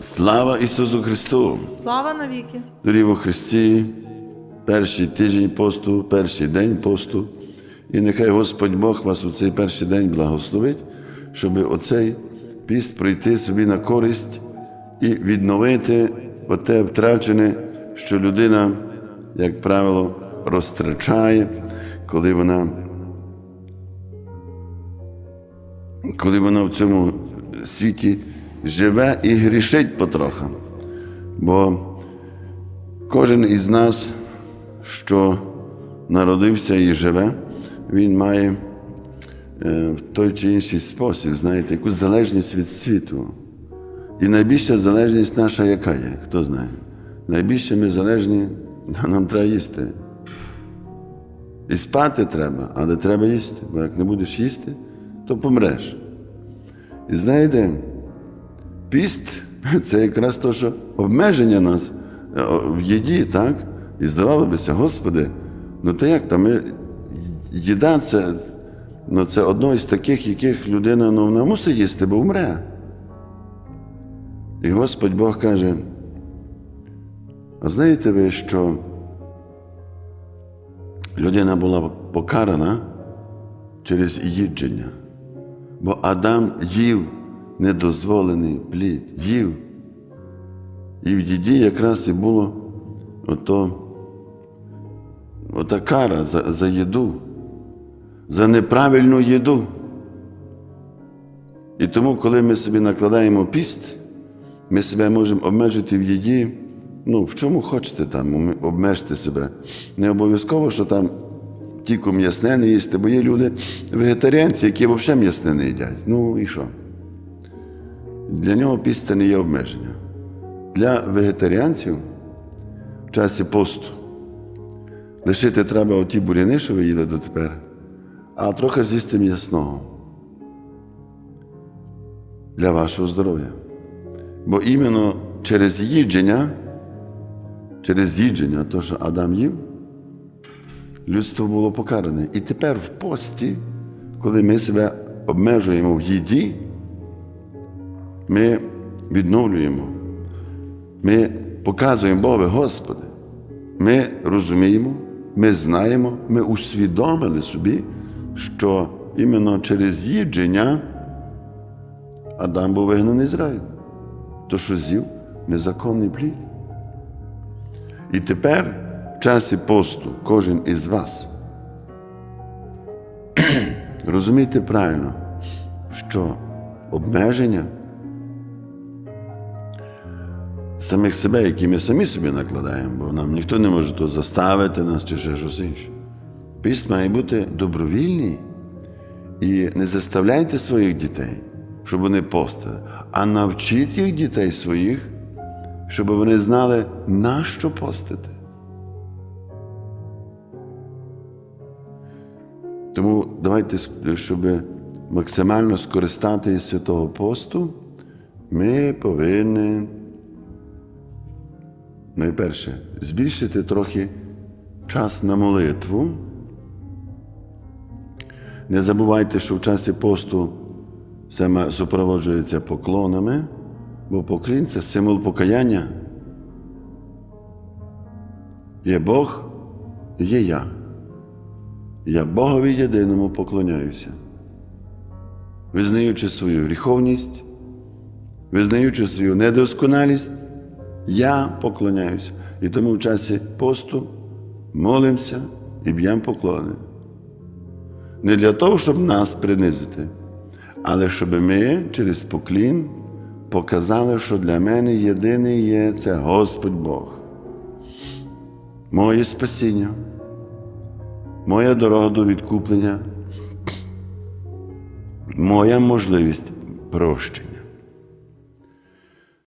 Слава Ісусу Христу! Слава навіки! Дорогі во Христі, перший тиждень посту, перший день посту. І нехай Господь Бог вас у цей перший день благословить, щоб оцей піст пройти собі на користь і відновити оте втрачене, що людина, як правило, розтрачає, коли вона, коли вона в цьому світі живе і грішить потроху. Бо Кожен із нас, що народився і живе, він має е, в той чи інший спосіб, знаєте, якусь залежність від світу. І найбільша залежність наша яка є? Хто знає? Найбільше ми залежні, нам треба їсти. І спати треба, але треба їсти, бо як не будеш їсти, то помреш. І знаєте, Піст це якраз то, що обмеження нас е, в їді, так? І здавалося Господи, ну то як там? Їда це, ну, це одно із таких, яких людина ну, вона мусить їсти, бо вмре. І Господь Бог каже, а знаєте ви, що людина була покарана через їдження, бо Адам їв недозволений плід, їв. І в їді якраз і було ото, ота кара за, за їду, за неправильну їду. І тому, коли ми собі накладаємо піст, ми себе можемо обмежити в їді, ну, в чому хочете там, обмежте себе. Не обов'язково, що там тільки м'ясне не їсти, бо є люди вегетаріанці, які взагалі м'ясне не їдять. Ну і що? Для нього піст не є обмеження. Для вегетаріанців в часі посту лишити треба оті буряни, що ви їли дотепер, а трохи з'їсти м'ясного для вашого здоров'я. Бо іменно через їдження, через їдження, то, що Адам їв, людство було покаране. І тепер в пості, коли ми себе обмежуємо в їді, ми відновлюємо, ми показуємо Боже, Господи, ми розуміємо, ми знаємо, ми усвідомили собі, що іменно через їдження Адам був вигнаний з раю. То, що з'їв незаконний плід. І тепер, в часі посту, кожен із вас, розумійте правильно, що обмеження самих себе, які ми самі собі накладаємо, бо нам ніхто не може то заставити нас чи ще щось інше. Піст має бути добровільний. І не заставляйте своїх дітей, щоб вони постили, а навчіть їх дітей своїх, щоб вони знали, на що постити. Тому давайте, щоб максимально скористатися святого посту, ми повинні найперше збільшити трохи час на молитву. Не забувайте, що в часі посту все супроводжується поклонами, бо поклін це символ покаяння. Є Бог, є я. Я Богові єдиному поклоняюся, визнаючи свою гріховність, визнаючи свою недосконалість, я поклоняюся. І тому в часі посту молимося і б'ємо поклони. Не для того, щоб нас принизити, але щоб ми через поклін показали, що для мене єдиний є це Господь Бог. Моє спасіння, моя дорога до відкуплення, моя можливість прощення.